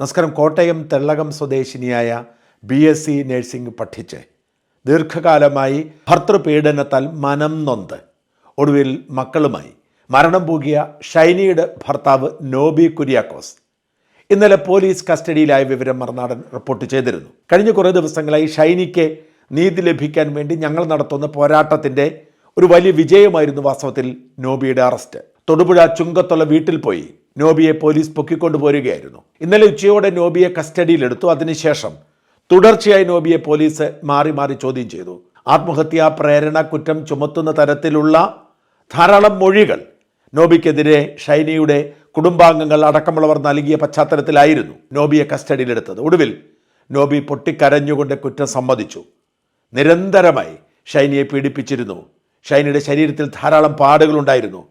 നമസ്കാരം. കോട്ടയം തെള്ളകം സ്വദേശിനിയായ B S C nursing പഠിച്ച് ദീർഘകാലമായി ഭർത്തൃപീഡനത്താൽ മനം നൊന്ത്. ഒടുവിൽ മക്കളുമായി മരണം പൂകിയ ഷൈനിയുടെ ഭർത്താവ് നോബി കുര്യാക്കോസ് ഇന്നലെ പോലീസ് കസ്റ്റഡിയിലായ വിവരം മറുനാടൻ റിപ്പോർട്ട് ചെയ്തിരുന്നു. കഴിഞ്ഞ കുറേ ദിവസങ്ങളായി ഷൈനിക്ക് നീതി ലഭിക്കാൻ വേണ്ടി ഞങ്ങൾ നടത്തുന്ന പോരാട്ടത്തിന്റെ ഒരു വലിയ വിജയമായിരുന്നു വാസ്തവത്തിൽ നോബിയുടെ അറസ്റ്റ്. തൊടുപുഴ ചുങ്കത്തുള്ള വീട്ടിൽ പോയി നോബിയെ പോലീസ് പൊക്കിക്കൊണ്ടുപോരുകയായിരുന്നു ഇന്നലെ ഉച്ചയോടെ നോബിയെ കസ്റ്റഡിയിലെടുത്തു. അതിനുശേഷം തുടർച്ചയായി നോബിയെ പോലീസ് മാറി മാറി ചോദ്യം ചെയ്തു. ആത്മഹത്യാ പ്രേരണ കുറ്റം ചുമത്തുന്ന തരത്തിലുള്ള ധാരാളം മൊഴികൾ നോബിക്കെതിരെ ഷൈനിയുടെ കുടുംബാംഗങ്ങൾ അടക്കമുള്ളവർ നൽകിയ പശ്ചാത്തലത്തിലായിരുന്നു നോബിയെ കസ്റ്റഡിയിലെടുത്തത്. ഒടുവിൽ നോബി പൊട്ടിക്കരഞ്ഞുകൊണ്ട് കുറ്റം സമ്മതിച്ചു. നിരന്തരമായി ഷൈനിയെ പീഡിപ്പിച്ചിരുന്നു. ഷൈനിയുടെ ശരീരത്തിൽ ധാരാളം പാടുകളുണ്ടായിരുന്നു.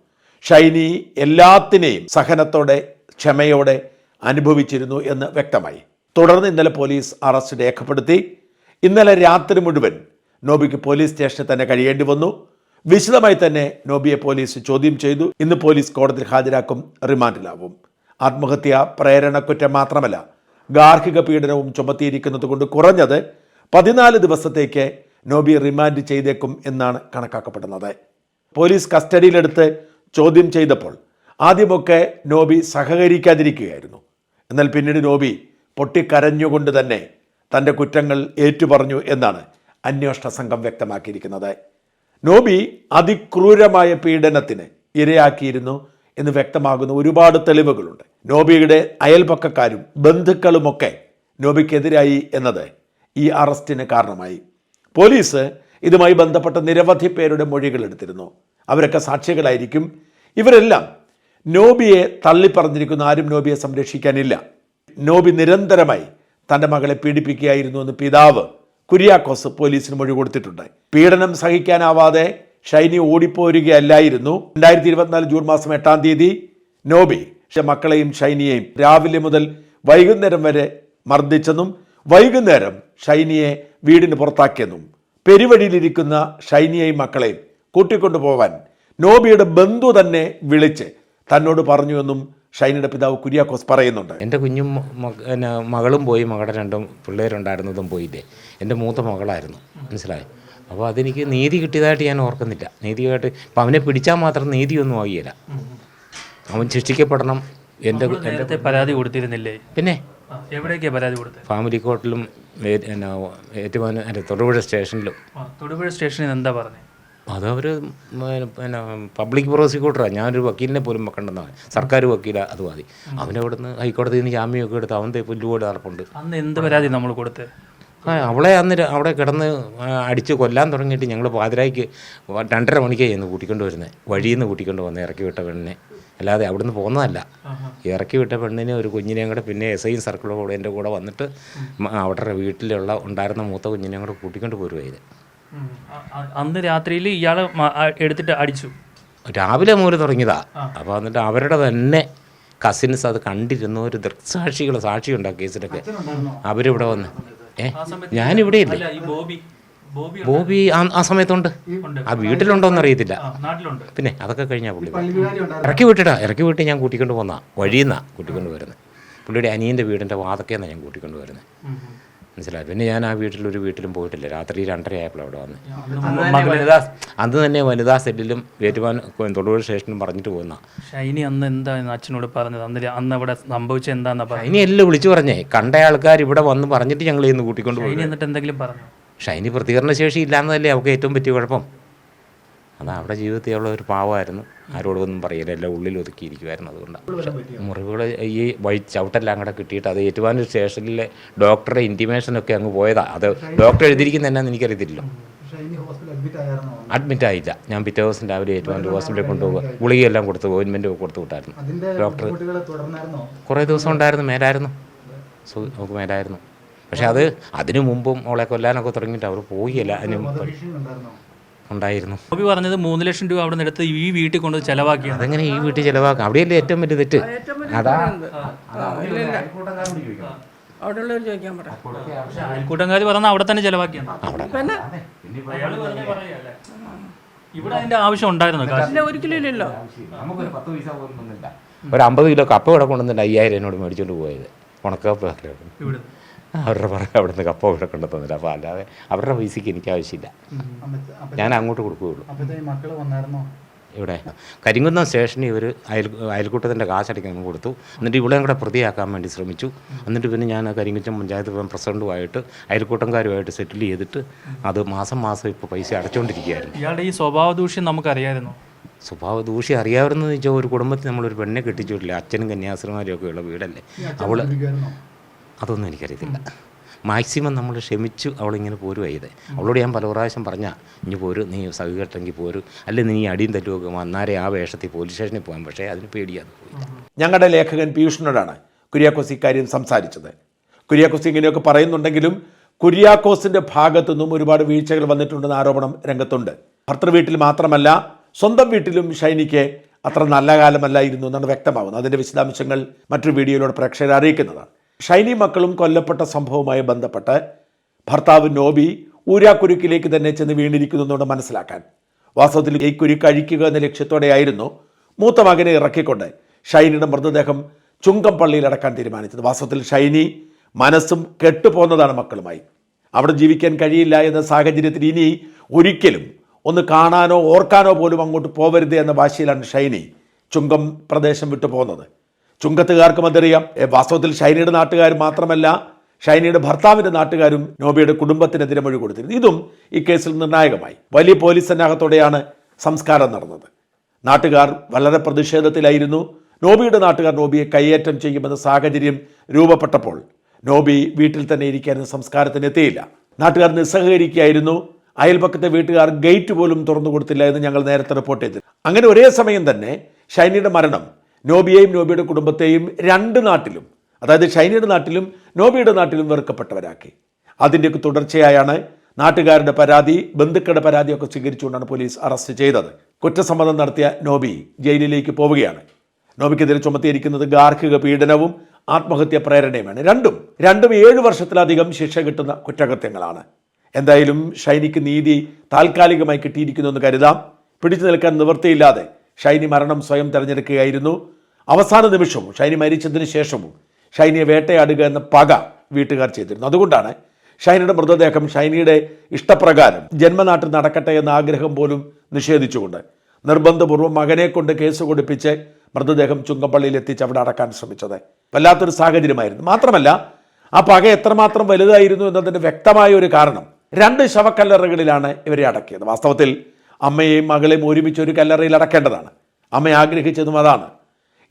ഷൈനി എല്ലാത്തിനെയും സഹനത്തോടെ ക്ഷമയോടെ അനുഭവിച്ചിരുന്നു എന്ന് വ്യക്തമായി. തുടർന്ന് ഇന്നലെ പോലീസ് അറസ്റ്റ് രേഖപ്പെടുത്തി. ഇന്നലെ രാത്രി മുഴുവൻ നോബിക്ക് പോലീസ് സ്റ്റേഷനിൽ തന്നെ കഴിയേണ്ടി വന്നു. വിശദമായി തന്നെ നോബിയെ പോലീസ് ചോദ്യം ചെയ്തു. ഇന്ന് പോലീസ് കോടതിയിൽ ഹാജരാക്കും റിമാൻഡിലാവും. ആത്മഹത്യ പ്രേരണക്കുറ്റം മാത്രമല്ല ഗാർഹിക പീഡനവും ചുമത്തിയിരിക്കുന്നത് കൊണ്ട് കുറഞ്ഞത് പതിനാല് ദിവസത്തേക്ക് നോബി റിമാൻഡ് ചെയ്തേക്കും എന്നാണ് കണക്കാക്കപ്പെടുന്നത്. പോലീസ് കസ്റ്റഡിയിലെടുത്ത് ചോദ്യം ചെയ്തപ്പോൾ ആദ്യമൊക്കെ നോബി സഹകരിക്കാതിരിക്കുകയായിരുന്നു. എന്നാൽ പിന്നീട് നോബി പൊട്ടിക്കരഞ്ഞുകൊണ്ട് തന്നെ തന്റെ കുറ്റങ്ങൾ ഏറ്റുപറഞ്ഞു എന്നാണ് അന്വേഷണ സംഘം വ്യക്തമാക്കിയിരിക്കുന്നത്. നോബി അതിക്രൂരമായ പീഡനത്തിന് ഇരയാക്കിയിരുന്നു എന്ന് വ്യക്തമാകുന്ന ഒരുപാട് തെളിവുകളുണ്ട്. നോബിയുടെ അയൽപക്കക്കാരും ബന്ധുക്കളുമൊക്കെ നോബിക്കെതിരായി എന്നത് ഈ അറസ്റ്റിന് കാരണമായി. പോലീസ് ഇതുമായി ബന്ധപ്പെട്ട നിരവധി പേരുടെ മൊഴികൾ എടുത്തിരുന്നു. അവരൊക്കെ സാക്ഷികളായിരിക്കും. ഇവരെല്ലാം നോബിയെ തള്ളിപ്പറഞ്ഞിരിക്കുന്ന. ആരും നോബിയെ സംരക്ഷിക്കാനില്ല. നോബി നിരന്തരമായി തന്റെ മകളെ പീഡിപ്പിക്കുകയായിരുന്നു എന്ന് പിതാവ് കുര്യാക്കോസ് പോലീസിന് മൊഴി കൊടുത്തിട്ടുണ്ട്. പീഡനം സഹിക്കാനാവാതെ ഷൈനി ഓടിപ്പോരുകയല്ലായിരുന്നു. രണ്ടായിരത്തി ഇരുപത്തിനാല് ജൂൺ മാസം എട്ടാം തീയതി നോബി മക്കളെയും ഷൈനിയെയും രാവിലെ മുതൽ വൈകുന്നേരം വരെ മർദ്ദിച്ചെന്നും വൈകുന്നേരം ഷൈനിയെ വീടിന് പുറത്താക്കിയെന്നും പെരുവഴിയിലിരിക്കുന്ന ഷൈനിയെയും മക്കളെയും കൂട്ടിക്കൊണ്ടുപോവാൻ. നോബിയുടെ ബന്ധു തന്നെ വിളിച്ച് തന്നോട് പറഞ്ഞു എന്നും ഷൈനയുടെ പിതാവ് കുര്യാക്കോസ് പറയുന്നുണ്ട്. എന്റെ കുഞ്ഞും മകളും പോയി മകളുടെ രണ്ടും പിള്ളേരുണ്ടായിരുന്നതും പോയില്ലേ? എന്റെ മൂത്ത മകളായിരുന്നു മനസ്സിലായി? അപ്പോൾ അതെനിക്ക് നീതി കിട്ടിയതായിട്ട് ഞാൻ ഓർക്കുന്നില്ല. നീതിയായിട്ട് ഇപ്പം അവനെ പിടിച്ചാൽ മാത്രം നീതിയൊന്നും ആകിയില്ല അവൻ ശിക്ഷിക്കപ്പെടണം. എന്റെ എന്റെ നേരത്തെ പരാതി കൊടുത്തിരുന്നില്ലേ? പിന്നെ? എവിടെയൊക്കെയാ പരാതി കൊടുത്തത്? ഫാമിലി കോർട്ടിലും ഏറ്റുമാനൂർ തൊടുപുഴ സ്റ്റേഷനിലും. തൊടുപുഴ സ്റ്റേഷനിൽ എന്താ പറഞ്ഞത് അതവർ പിന്നെ പബ്ലിക് പ്രോസിക്യൂട്ടറാണ് ഞാനൊരു വക്കീലിനെ പോലും വെക്കണ്ടെന്നാണ് സർക്കാർ വക്കീല അത് മതി. അവനെ അവിടുന്ന് ഹൈക്കോടതിയിൽ നിന്ന് ജാമ്യമൊക്കെ എടുത്ത് അവന്റെ പുല്ലുപോലെ നടപ്പുണ്ട്. അന്ന് എന്ത് പരാതി നമ്മൾ കൊടുത്ത്? ആ അവളെ അന്ന് അവിടെ കിടന്ന് അടിച്ച് കൊല്ലാൻ തുടങ്ങിയിട്ട് ഞങ്ങൾ പാതിരായ്ക്ക് രണ്ടര മണിക്കായിരുന്നു കൂട്ടിക്കൊണ്ട് വരുന്നത് വഴിയിൽ നിന്ന് കൂട്ടിക്കൊണ്ട് വന്ന് ഇറക്കി വിട്ട പെണ്ണിനെ. അല്ലാതെ അവിടുന്ന് പോകുന്നതല്ല. ഇറക്കി വിട്ട പെണ്ണിനെ ഒരു കുഞ്ഞിനെയും കൂടെ പിന്നെ എസ് ഐ സർക്കിളും കൂടെ എന്റെ കൂടെ വന്നിട്ട് അവരുടെ വീട്ടിലുള്ള ഉണ്ടായിരുന്ന മൂത്ത കുഞ്ഞിനെയും കൂടെ കൂട്ടിക്കൊണ്ട് ആ, അന്ന് രാത്രിയിൽ ഇയാളെ എടുത്തിട്ട് അടിച്ചു. രാവിലെ മുതൽ തുടങ്ങിയതാ. അപ്പോൾ എന്നിട്ട് അവരുടെ തന്നെ കസിൻസ് അത് കണ്ടിരുന്ന ഒരു ദൃക്സാക്ഷികൾ സാക്ഷിയുണ്ട് ആ കേസിലൊക്കെ. അവരിവിടെ വന്ന്. ഏ? ഞാനിവിടെ ഇല്ല. ബോബി. ആ- സമയത്തുണ്ട്. ഉണ്ട്. ആ വീട്ടിലുണ്ടോന്ന് അറിയത്തില്ല. പിന്നെ അതൊക്കെ കഴിഞ്ഞാൽ പുള്ളി ഇറക്കി വിട്ടിട്ടാ ഇറക്കി വിട്ട് ഞാൻ കൂട്ടിക്കൊണ്ട് പോന്നാ. വഴിയിൽ കൂട്ടിക്കൊണ്ട് വരുന്നത് പുള്ളിയുടെ അനിയന്റെ വീടിന്റെ വാതൊക്കെയാണ് ഞാൻ കൂട്ടിക്കൊണ്ട് വരുന്നത്. മനസ്സിലായി? പിന്നെ ഞാൻ ആ വീട്ടിലൊരു വീട്ടിലും പോയിട്ടില്ല. രാത്രി രണ്ടര ആയപ്പോൾ അവിടെ വന്ന്. അന്ന് തന്നെ വനിതാ അന്ന് തന്നെ വനിതാ സെല്ലിലും ഏറ്റുമാൻ തൊടുപുഴ സ്റ്റേഷനിലും പറഞ്ഞിട്ട് പോകുന്ന ഷൈനി അന്ന് എന്താ അച്ഛനോട് പറഞ്ഞത്? അന്ന് അന്ന് അവിടെ സംഭവിച്ചത് എന്താണെന്നാ പറഞ്ഞു ഷൈനി എല്ലാം വിളിച്ചു പറഞ്ഞേ. കണ്ട ആൾക്കാർ ഇവിടെ വന്ന് പറഞ്ഞിട്ട് ഞങ്ങൾ ഇന്ന് കൂട്ടിക്കൊണ്ട് പോയി. എന്നിട്ട് എന്തെങ്കിലും പറഞ്ഞു? ഷൈനി പ്രതികരണ ശേഷി ഇല്ലാന്നതല്ലേ അവൾക്ക് ഏറ്റവും പറ്റിയ കുഴപ്പം. അതാ അവിടെ ജീവിതത്തിൽ അവൾ ഒരു പാവമായിരുന്നു. ആരോടൊന്നും പറയില്ല. എല്ലാം ഉള്ളിൽ ഒതുക്കിയിരിക്കുമായിരുന്നു അതുകൊണ്ടാണ് മുറിവുകൾ ഈ വഴി ചവിട്ടെല്ലാം കൂടെ കിട്ടിയിട്ട് അത് ഏറ്റുമാനൂർ സ്റ്റേഷനിലെ ഡോക്ടറെ ഇന്റിമേഷനൊക്കെ അങ്ങ് പോയതാണ് അത് ഡോക്ടർ എഴുതിയിരിക്കുന്ന എന്നാന്ന് എനിക്കറിയത്തില്ല അഡ്മിറ്റ് ആയില്ല. ഞാൻ പിറ്റേ ദിവസം രാവിലെ ഏറ്റുമാനൂർ ഹോസ്പിറ്റലിൽ കൊണ്ടുപോകുക ഗുളികയെല്ലാം കൊടുത്തു ഓയിൻമെന്റ് കൊടുത്തു വിട്ടായിരുന്നു. ഡോക്ടർ കുറേ ദിവസം ഉണ്ടായിരുന്നു. മേലായിരുന്നു. നമുക്ക് മേലായിരുന്നു. പക്ഷെ അത് അതിനു മുമ്പും അവളെ കൊല്ലാനൊക്കെ തുടങ്ങിയിട്ട് അവർ പോയില്ല അതിന് ഉണ്ടായിരുന്നു. ഗോപി പറഞ്ഞത് മൂന്ന് ലക്ഷം രൂപ അവിടെ നിന്ന് എടുത്ത് ഈ വീട്ടിൽ കൊണ്ട് ചെലവാക്കി. അതെങ്ങനെ ഈ വീട്ടിൽ ചെലവാക്കാം? അവിടെയല്ലേ ഏറ്റവും വലിയ തെറ്റ്? അതാ. അവിടെയുള്ളവർ ചോദിക്കാൻ പറ. അയൽക്കൂട്ടംകാർ പറഞ്ഞ അവിടെ തന്നെ ചെലവാക്കിയാണ് പിന്നെ? പറയല്ലേ? ഇവിടെ അതിന്റെ ആവശ്യം ഉണ്ടായിരുന്നു ഒരിക്കലും ഇല്ലല്ലോ. ഒരു അമ്പത് കിലോ കപ്പ ഇവിടെ കൊണ്ടുവന്നിട്ട് അയ്യായിരം എന്നോട് മേടിച്ചോണ്ട് പോയത്. ഉണക്കപ്പ് ഇവിടെ. അവരുടെ പറ അവിടുന്ന് കപ്പ ഇവിടെ കൊണ്ടു തന്നില്ല. അപ്പോൾ അല്ലാതെ അവരുടെ പൈസയ്ക്ക് എനിക്ക് ആവശ്യമില്ല. ഞാൻ അങ്ങോട്ട് കൊടുക്കുകയുള്ളൂ. ഇവിടെ. കരിങ്കുന്നം സ്റ്റേഷനിൽ ഇവർ അയൽ അയൽക്കൂട്ടത്തിന്റെ കാശടിക്കാൻ കൊടുത്തു. എന്നിട്ട് ഇവിടെയും കൂടെ പ്രതിയാക്കാൻ വേണ്ടി ശ്രമിച്ചു. എന്നിട്ട് പിന്നെ ഞാൻ കരിങ്കുറ്റം പഞ്ചായത്ത് പ്രസിഡന്റുമായിട്ട് അയൽക്കൂട്ടംകാരുമായിട്ട് സെറ്റിൽ ചെയ്തിട്ട് അത് മാസം മാസം ഇപ്പോൾ പൈസ അടച്ചുകൊണ്ടിരിക്കുകയായിരുന്നു ഇയാളുടെ ഈ സ്വഭാവ ദൂഷ്യം നമുക്കറിയായിരുന്നു. സ്വഭാവ ദൂഷ്യം അറിയാവുന്നതെന്ന് വെച്ചാൽ ഒരു കുടുംബത്തിൽ നമ്മളൊരു പെണ്ണെ കെട്ടിച്ചിട്ടില്ല. അച്ഛനും കന്യാസ്ത്രമാരും ഒക്കെ ഉള്ള വീടല്ലേ. അവൾ കുടിക്കുമായിരുന്നോ അതൊന്നും എനിക്കറിയത്തില്ല. മാക്സിമം നമ്മൾ ക്ഷമിച്ചു അവളിങ്ങനെ പോരുവായത് അവളോട് ഞാൻ പല പ്രാവശ്യം പറഞ്ഞാൽ ഇനി പോരു നീ സഹികെട്ടെങ്കിൽ പോരു. അല്ലെങ്കിൽ നീ അടിയും തല്ലുമൊക്കെ വന്നാരെ ആ വേഷത്തിൽ പോലീസ് സ്റ്റേഷനിൽ പോകാൻ പക്ഷേ അതിന് പേടിയാതെ പോയില്ല ഞങ്ങളുടെ ലേഖകൻ പീയൂഷിനോടാണ് കുര്യാക്കോസ് ഇക്കാര്യം സംസാരിച്ചത്. കുര്യാക്കോസ് ഇങ്ങനെയൊക്കെ പറയുന്നുണ്ടെങ്കിലും കുര്യാക്കോസിന്റെ ഭാഗത്തു നിന്നും ഒരുപാട് വീഴ്ചകൾ വന്നിട്ടുണ്ടെന്ന ആരോപണം രംഗത്തുണ്ട്. ഭർത്തൃ വീട്ടിൽ മാത്രമല്ല സ്വന്തം വീട്ടിലും ഷൈനിക്ക് അത്ര നല്ല കാലമല്ലായിരുന്നു എന്നാണ് വ്യക്തമാകുന്നത് അതിന്റെ വിശദാംശങ്ങൾ മറ്റൊരു വീഡിയോയിലൂടെ പ്രേക്ഷകരെ അറിയിക്കുന്നതാണ്. ഷൈനി മക്കളും കൊല്ലപ്പെട്ട സംഭവവുമായി ബന്ധപ്പെട്ട് ഭർത്താവ് നോബി ഊരാക്കുരുക്കിലേക്ക് തന്നെ ചെന്ന് വീണിരിക്കുന്നു എന്നുകൊണ്ട് മനസ്സിലാക്കാൻ. വാസ്തവത്തിൽ ഈ കുരുക്ക് അഴിക്കുക എന്ന ലക്ഷ്യത്തോടെയായിരുന്നു മൂത്ത മകനെ ഇറക്കിക്കൊണ്ട് ഷൈനിയുടെ മൃതദേഹം ചുങ്കം പള്ളിയിൽ അടക്കാൻ തീരുമാനിച്ചത്. വാസ്തവത്തിൽ ഷൈനി മനസ്സും കെട്ടുപോകുന്നതാണ് മക്കളുമായി. അവിടെ ജീവിക്കാൻ കഴിയില്ല എന്ന സാഹചര്യത്തിൽ ഇനി ഒരിക്കലും ഒന്ന് കാണാനോ ഓർക്കാനോ പോലും അങ്ങോട്ട് പോവരുത് എന്ന വാശിയിലാണ് ഷൈനി ചുങ്കം പ്രദേശം വിട്ടു പോകുന്നത് ചുങ്കത്തുകാർക്കും മതറിയാം വാസ്തവത്തിൽ ഷൈനിയുടെ നാട്ടുകാർ മാത്രമല്ല ഷൈനിയുടെ ഭർത്താവിന്റെ നാട്ടുകാരും നോബിയുടെ കുടുംബത്തിനെതിരെ മൊഴി കൊടുത്തിരുന്നു. ഇതും ഈ കേസിൽ നിർണായകമായി. വലിയ പോലീസ് സന്നാഹത്തോടെയാണ് സംസ്കാരം നടന്നത്. നാട്ടുകാർ വളരെ പ്രതിഷേധത്തിലായിരുന്നു. നോബിയുടെ നാട്ടുകാർ നോബിയെ കൈയേറ്റം ചെയ്യുമെന്ന സാഹചര്യം രൂപപ്പെട്ടപ്പോൾ നോബി വീട്ടിൽ തന്നെ ഇരിക്കാനും സംസ്കാരത്തിന് എത്തിയില്ല. നാട്ടുകാർ നിസ്സഹകരിക്കുകയായിരുന്നു. അയൽപക്കത്തെ വീട്ടുകാർ ഗേറ്റ് പോലും തുറന്നു കൊടുത്തില്ല എന്ന് ഞങ്ങൾ നേരത്തെ റിപ്പോർട്ട് ചെയ്തിരുന്നു. അങ്ങനെ ഒരേ സമയം തന്നെ ഷൈനിയുടെ മരണം നോബിയെയും നോബിയുടെ കുടുംബത്തെയും രണ്ട് നാട്ടിലും അതായത് ഷൈനിയുടെ നാട്ടിലും നോബിയുടെ നാട്ടിലും വെറുക്കപ്പെട്ടവരാക്കി. അതിന്റെയൊക്കെ തുടർച്ചയായാണ് നാട്ടുകാരുടെ പരാതി ബന്ധുക്കളുടെ പരാതിയൊക്കെ സ്വീകരിച്ചുകൊണ്ടാണ് പോലീസ് അറസ്റ്റ് ചെയ്തത്. കുറ്റസമ്മതം നടത്തിയ നോബി ജയിലിലേക്ക് പോവുകയാണ്. നോബിക്കെതിരെ ചുമത്തിയിരിക്കുന്നത് ഗാർഹിക പീഡനവും ആത്മഹത്യ പ്രേരണയുമാണ്. രണ്ടും രണ്ടും ഏഴ് വർഷത്തിലധികം ശിക്ഷ കിട്ടുന്ന കുറ്റകൃത്യങ്ങളാണ്. എന്തായാലും ഷൈനിക്ക് നീതി താൽക്കാലികമായി കിട്ടിയിരിക്കുന്നു എന്ന് കരുതാം. പിടിച്ചു നിൽക്കാൻ നിവൃത്തിയില്ലാതെ ഷൈനി മരണം സ്വയം തെരഞ്ഞെടുക്കുകയായിരുന്നു. അവസാന നിമിഷവും ഷൈനി മരിച്ചതിന് ശേഷവും ഷൈനിയെ വേട്ടയാടുക എന്ന പക വീട്ടുകാർ ചെയ്തിരുന്നു. അതുകൊണ്ടാണ് ഷൈനിയുടെ മൃതദേഹം ഷൈനിയുടെ ഇഷ്ടപ്രകാരം ജന്മനാട്ടിൽ നടക്കട്ടെ എന്ന ആഗ്രഹം പോലും നിഷേധിച്ചുകൊണ്ട് നിർബന്ധപൂർവം മകനെ കൊണ്ട് കേസ് കൊടുപ്പിച്ച് മൃതദേഹം ചുങ്കപ്പള്ളിയിൽ എത്തിച്ച് അവിടെ അടക്കാൻ ശ്രമിച്ചത്. വല്ലാത്തൊരു സാഹചര്യമായിരുന്നു. മാത്രമല്ല ആ പക എത്രമാത്രം വലുതായിരുന്നു എന്നതിന്റെ വ്യക്തമായ ഒരു കാരണം രണ്ട് ശവക്കല്ലറകളിലാണ് ഇവരെ അടക്കിയത്. വാസ്തവത്തിൽ അമ്മയെയും മകളെയും ഒരുമിച്ച് ഒരു കല്ലറയിൽ അടക്കേണ്ടതാണ്. അമ്മ ആഗ്രഹിച്ചതും അതാണ്.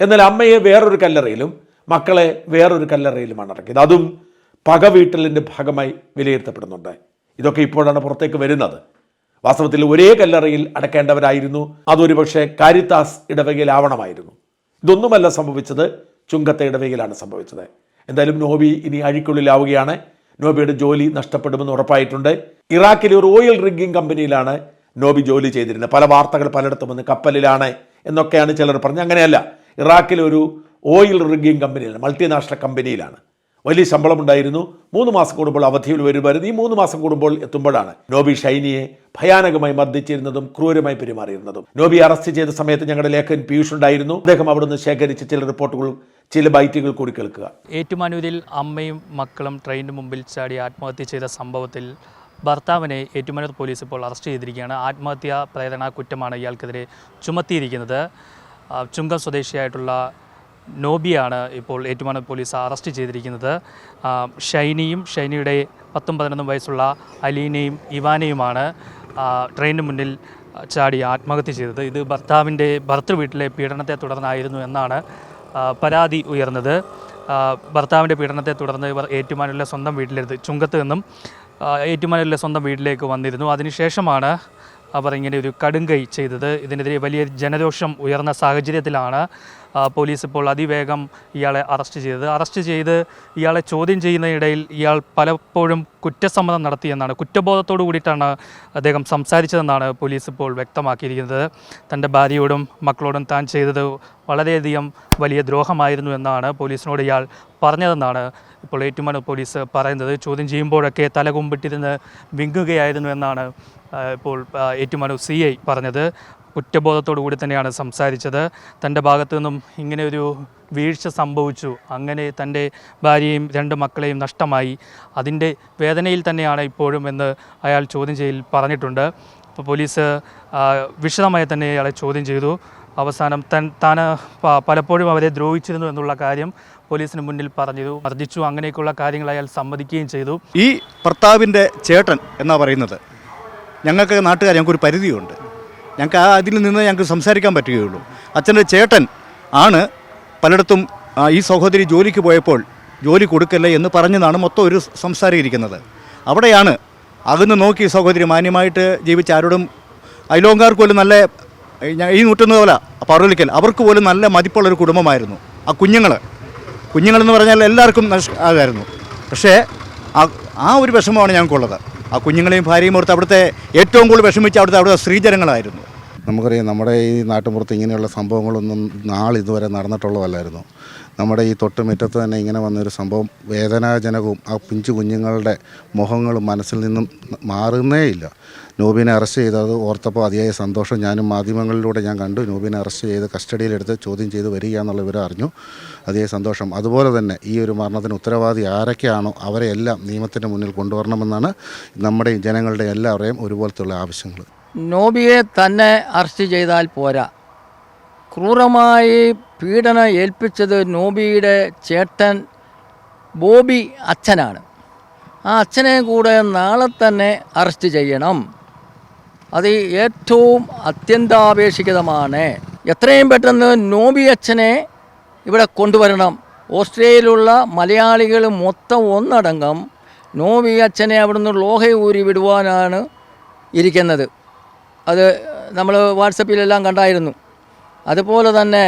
എന്നാൽ അമ്മയെ വേറൊരു കല്ലറയിലും മക്കളെ വേറൊരു കല്ലറയിലുമാണ് അടക്കിയത്. അതും പക വീട്ടലിന്റെ ഭാഗമായി വിലയിരുത്തപ്പെടുന്നുണ്ട്. ഇതൊക്കെ ഇപ്പോഴാണ് പുറത്തേക്ക് വരുന്നത്. വാസ്തവത്തിൽ ഒരേ കല്ലറയിൽ അടക്കേണ്ടവരായിരുന്നു. അതൊരു പക്ഷേ കാരിത്താസ് ഇടവകയിലാവണമായിരുന്നു. ഇതൊന്നുമല്ല സംഭവിച്ചത് ചുങ്കത്തെ ഇടവകയിലാണ് സംഭവിച്ചത്. എന്തായാലും നോബി ഇനി അഴിക്കുള്ളിലാവുകയാണ്. നോബിയുടെ ജോലി നഷ്ടപ്പെടുമെന്ന് ഉറപ്പായിട്ടുണ്ട്. ഇറാഖിലെ ഒരു ഓയിൽ റിഗ്ഗിംഗ് കമ്പനിയിലാണ് നോബി ജോലി ചെയ്തിരുന്നത്. പല വാർത്തകൾ പലയിടത്തും വന്ന് കപ്പലിലാണ് എന്നൊക്കെയാണ് ചിലർ പറഞ്ഞത്. അങ്ങനെയല്ല. ഇറാഖിലെ ഒരു ഓയിൽ റിഗ്ഗിങ് കമ്പനിയിലാണ് മൾട്ടിനാഷണൽ കമ്പനിയിലാണ്. വലിയ ശമ്പളമുണ്ടായിരുന്നു. മൂന്ന് മാസം കൂടുമ്പോൾ അവധിയിൽ വരുമായിരുന്നു. ഈ മൂന്ന് മാസം കൂടുമ്പോൾ എത്തുമ്പോഴാണ് നോബി ഷൈനിയെ ഭയാനകമായി മർദ്ദിച്ചിരുന്നതും ക്രൂരമായി പെരുമാറിയിരുന്നതും. നോബി അറസ്റ്റ് ചെയ്ത സമയത്ത് ഞങ്ങളുടെ ലേഖകൻ പീയൂഷ് ഉണ്ടായിരുന്നു. അദ്ദേഹം അവിടുന്ന് ശേഖരിച്ച ചില റിപ്പോർട്ടുകൾ ചില ബൈറ്റുകൾ കൂടി കേൾക്കുക. ഏറ്റുമാനൂരിൽ അമ്മയും മക്കളും ട്രെയിനിന് മുമ്പിൽ ചാടി ആത്മഹത്യ ചെയ്ത സംഭവത്തിൽ ഭർത്താവിനെ ഏറ്റുമാനൂർ പോലീസ് ഇപ്പോൾ അറസ്റ്റ് ചെയ്തിരിക്കുകയാണ്. ആത്മഹത്യാ പ്രേരണ കുറ്റമാണ് ഇയാൾക്കെതിരെ ചുമത്തിയിരിക്കുന്നത്. ചുങ്കം സ്വദേശിയായിട്ടുള്ള നോബിയാണ് ഇപ്പോൾ ഏറ്റുമാനൂർ പോലീസ് അറസ്റ്റ് ചെയ്തിരിക്കുന്നത്. ഷൈനിയും ഷൈനിയുടെ പത്തും പതിനൊന്നും വയസ്സുള്ള അലീനയും ഇവാനയുമാണ് ട്രെയിനിന് മുന്നിൽ ചാടി ആത്മഹത്യ ചെയ്തത്. ഇത് ഭർത്താവിന്റെ ഭർത്തൃ വീട്ടിലെ പീഡനത്തെ തുടർന്നായിരുന്നു എന്നാണ് പരാതി ഉയർന്നത്. ഭർത്താവിന്റെ പീഡനത്തെ തുടർന്ന് ഇവർ ഏറ്റുമാനൂരിലെ സ്വന്തം വീട്ടിലെത്തി ചുങ്കത്ത് നിന്നും ഏറ്റുമാനൂരിലെ സ്വന്തം വീട്ടിലേക്ക് വന്നിരുന്നു. അതിനുശേഷമാണ് അവർ ഇങ്ങനെ ഒരു കടുങ്കൈ ചെയ്തത്. ഇതിനെതിരെ വലിയ ജനരോഷം ഉയർന്ന സാഹചര്യത്തിലാണ് പോലീസ് ഇപ്പോൾ അതിവേഗം ഇയാളെ അറസ്റ്റ് ചെയ്തത്. അറസ്റ്റ് ചെയ്ത് ഇയാളെ ചോദ്യം ചെയ്യുന്നതിനിടയിൽ ഇയാൾ പലപ്പോഴും കുറ്റസമ്മതം നടത്തിയെന്നാണ് കുറ്റബോധത്തോടു കൂടിയിട്ടാണ് അദ്ദേഹം സംസാരിച്ചതെന്നാണ് പോലീസ് ഇപ്പോൾ വ്യക്തമാക്കിയിരിക്കുന്നത്. തന്റെ ഭാര്യയോടും മക്കളോടും താൻ ചെയ്തത് വളരെയധികം വലിയ ദ്രോഹമായിരുന്നു എന്നാണ് പോലീസിനോട് ഇയാൾ പറഞ്ഞതെന്നാണ് ഇപ്പോൾ ഏറ്റുമാനൂർ പോലീസ് പറയുന്നത്. ചോദ്യം ചെയ്യുമ്പോഴൊക്കെ തലകുമ്പിട്ടിരുന്ന് വിങ്ങുകയായിരുന്നു എന്നാണ് ഇപ്പോൾ ഏറ്റുമാനൂർ സി ഐ പറഞ്ഞത്. കുറ്റബോധത്തോടു കൂടി തന്നെയാണ് സംസാരിച്ചത്. തന്റെ ഭാഗത്തു നിന്നും ഇങ്ങനെ ഒരു വീഴ്ച സംഭവിച്ചു. അങ്ങനെ തന്റെ ഭാര്യയും രണ്ട് മക്കളെയും നഷ്ടമായി. അതിന്റെ വേദനയിൽ തന്നെയാണ് ഇപ്പോഴും എന്ന് അയാൾ ചോദ്യം ചെയ്യൽ പറഞ്ഞിട്ടുണ്ട്. അപ്പോൾ പോലീസ് വിശദമായി തന്നെ അയാളെ ചോദ്യം ചെയ്തു. അവസാനം തൻ താൻ പലപ്പോഴും അവരെ ദ്രോഹിച്ചിരുന്നു എന്നുള്ള കാര്യം പോലീസിന് മുന്നിൽ പറഞ്ഞു മർദ്ദിച്ചു അങ്ങനെയൊക്കെയുള്ള കാര്യങ്ങൾ അയാൾ സമ്മതിക്കുകയും ചെയ്തു. ഈ ഭർത്താവിന്റെ ചേട്ടൻ എന്നാ പറയുന്നത്? ഞങ്ങൾക്ക് നാട്ടുകാർ ഞങ്ങൾക്കൊരു പരിധിയുണ്ട്. ഞങ്ങൾക്ക് ആ അതിൽ നിന്ന് ഞങ്ങൾക്ക് സംസാരിക്കാൻ പറ്റുകയുള്ളൂ. അച്ഛന്റെ ചേട്ടൻ ആണ് പലയിടത്തും ഈ സഹോദരി ജോലിക്ക് പോയപ്പോൾ ജോലി കൊടുക്കല്ലേ എന്ന് പറഞ്ഞതാണ് മൊത്തം ഒരു സംസാരിയിരിക്കുന്നത് അവിടെയാണ് അകന്ന് നോക്കി സഹോദരി മാന്യമായിട്ട് ജീവിച്ച ആരോടും അയലോങ്കാർക്ക് പോലും നല്ല ഈ നൂറ്റുന്ന പോലെ പറവലിക്കൽ അവർക്ക് പോലും നല്ല മതിപ്പുള്ളൊരു കുടുംബമായിരുന്നു. ആ കുഞ്ഞുങ്ങൾ കുഞ്ഞുങ്ങളെന്ന് പറഞ്ഞാൽ എല്ലാവർക്കും നഷ്ടമായിരുന്നു പക്ഷേ ആ ഒരു വിഷമമാണ് ഞങ്ങൾക്കുള്ളത്. ആ കുഞ്ഞുങ്ങളെയും ഭാര്യയും ഓർത്ത് അവിടുത്തെ ഏറ്റവും കൂടുതൽ വിഷമിച്ച് അവിടുത്തെ അവിടുത്തെ സ്ത്രീജനങ്ങളായിരുന്നു. നമുക്കറിയാം നമ്മുടെ ഈ നാട്ടുമ്പുറത്ത് ഇങ്ങനെയുള്ള സംഭവങ്ങളൊന്നും നാളിതുവരെ നടന്നിട്ടുള്ളതല്ലായിരുന്നു. നമ്മുടെ ഈ തൊട്ടുമുറ്റത്ത് തന്നെ ഇങ്ങനെ വന്നൊരു സംഭവം വേദനാജനകവും ആ പിഞ്ചു കുഞ്ഞുങ്ങളുടെ മുഖങ്ങളും മനസ്സിൽ നിന്നും മാറുന്നേയില്ല നൂബിനെ അറസ്റ്റ് ചെയ്തത് ഓർത്തപ്പോൾ അതിയായ സന്തോഷം ഞാനും മാധ്യമങ്ങളിലൂടെ ഞാൻ കണ്ടു. നൂബിനെ അറസ്റ്റ് ചെയ്ത് കസ്റ്റഡിയിലെടുത്ത് ചോദ്യം ചെയ്ത് വരിക എന്നുള്ള വിവരം അറിഞ്ഞു. അതിയായ സന്തോഷം. അതുപോലെ തന്നെ ഈ ഒരു മരണത്തിന് ഉത്തരവാദി ആരൊക്കെയാണോ അവരെ എല്ലാം നിയമത്തിന്റെ മുന്നിൽ കൊണ്ടുവരണമെന്നാണ് നമ്മുടെ ജനങ്ങളുടെ എല്ലാവരുടെയും ഒരുപോലത്തെയുള്ള ആവശ്യങ്ങൾ. നോബിയെ തന്നെ അറസ്റ്റ് ചെയ്താൽ പോരാ. ക്രൂരമായി പീഡനം ഏൽപ്പിച്ചത് നോബിയുടെ ചേട്ടൻ ബോബി അച്ഛനാണ്. ആ അച്ഛനെ കൂടെ നാളെ തന്നെ അറസ്റ്റ് ചെയ്യണം. അത് ഏറ്റവും അത്യന്താപേക്ഷിതമാണ്. എത്രയും പെട്ടെന്ന് നോബി അച്ഛനെ ഇവിടെ കൊണ്ടുവരണം. ഓസ്ട്രേലിയയിലുള്ള മലയാളികൾ മൊത്തം ഒന്നടങ്കം നോബി അച്ഛനെ അവിടുന്ന് ലോഹ ഊരി വിടുവാനാണ് ഇരിക്കുന്നത്. അത് നമ്മൾ വാട്സപ്പിലെല്ലാം കണ്ടായിരുന്നു. അതുപോലെ തന്നെ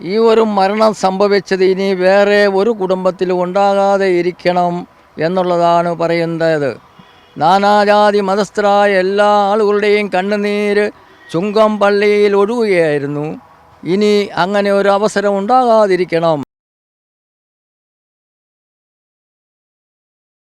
ഈ ഒരു മരണം സംഭവിച്ചത് ഇനി വേറെ ഒരു കുടുംബത്തിലും ഉണ്ടാകാതെ ഇരിക്കണം എന്നുള്ളതാണ് പറയുന്നത് നാനാജാതി മതസ്ഥരായ എല്ലാ ആളുകളുടെയും കണ്ണുനീര് ചുങ്കം പള്ളിയിൽ ഒഴുകുകയായിരുന്നു. ഇനി അങ്ങനെ ഒരു അവസരം ഉണ്ടാകാതിരിക്കണം.